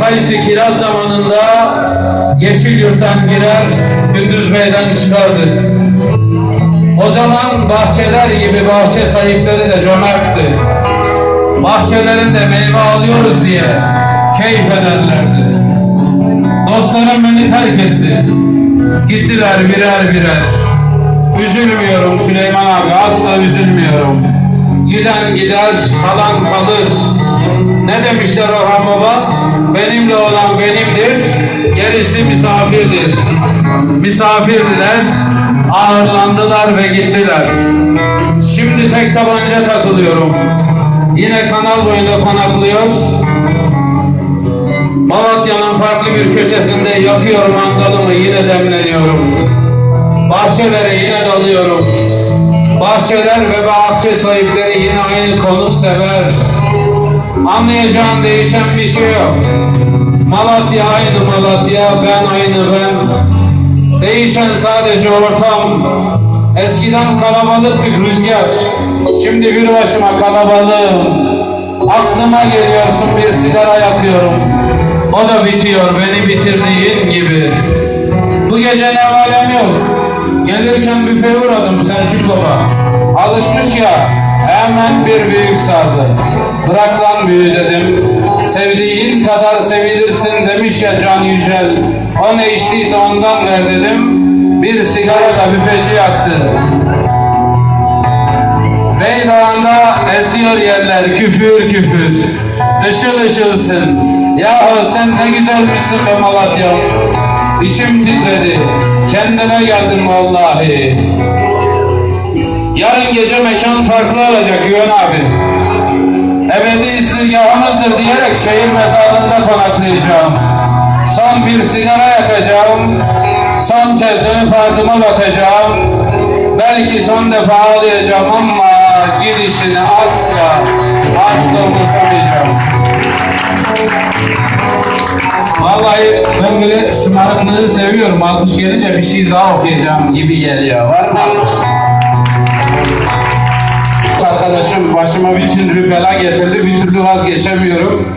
kayısı kiraz zamanında yeşil yurttan girer, gündüz meydan çıkardık. O zaman bahçeler gibi bahçe sahipleri de cömertti. Bahçelerinde meyve alıyoruz diye keyif ederlerdi. Dostlarım beni terk etti. Gittiler birer birer. Üzülmüyorum Süleyman abi, asla üzülmüyorum. Giden gider, kalan kalır. Ne demişler Orhan Baba? Benimle olan benimdir, gerisi misafirdir. Misafirdiler, ağırlandılar ve gittiler. Şimdi tek tabanca takılıyorum. Yine kanal boyunda konaklıyor. Malatya'nın farklı bir köşesinde yakıyorum mangalımı yine demleniyorum. Bahçelere yine dalıyorum. Bahçeler ve bahçe sahipleri yine aynı konuk sever. Anlayacağım değişen bir şey yok. Malatya aynı Malatya, ben aynı ben. Değişen sadece ortam. Eskiden kalabalıktık rüzgar. Şimdi bir başıma kalabalığım. Aklıma geliyorsun bir sigara yakıyorum. O da bitiyor beni bitirdiğin gibi. Bu gece ne alem yok. Gelirken büfeye uğradım Selçuk Baba. Alışmış ya hemen bir büyük sardı. Bırak lan büyü dedim. Sevdiğin kadar sevilirsin demiş ya Can Yücel. O ne içtiyse ondan ver dedim. Bir sigara da büfeci yaktı. Beydağında esiyor yerler küfür küfür. Işıl ışılsın. Yahu sen ne güzelmişsin be Malatya. İçim titredi. Kendime geldim vallahi. Yarın gece mekan farklı olacak Güven abi. Ebedi istihgahımızdır diyerek şehir mezarlığında konaklayacağım. Son bir sigara yakacağım. Son kez dönüp ardıma bakacağım. Belki son defa ağlayacağım ama gidişini asla, asla unutamayacağım. Vallahi ben böyle şımarıklığı seviyorum. Alkış gelince bir şey daha okuyacağım gibi geliyor. Var mı alkış? Arkadaşım başıma bir türlü bela getirdi. Bir türlü vazgeçemiyorum.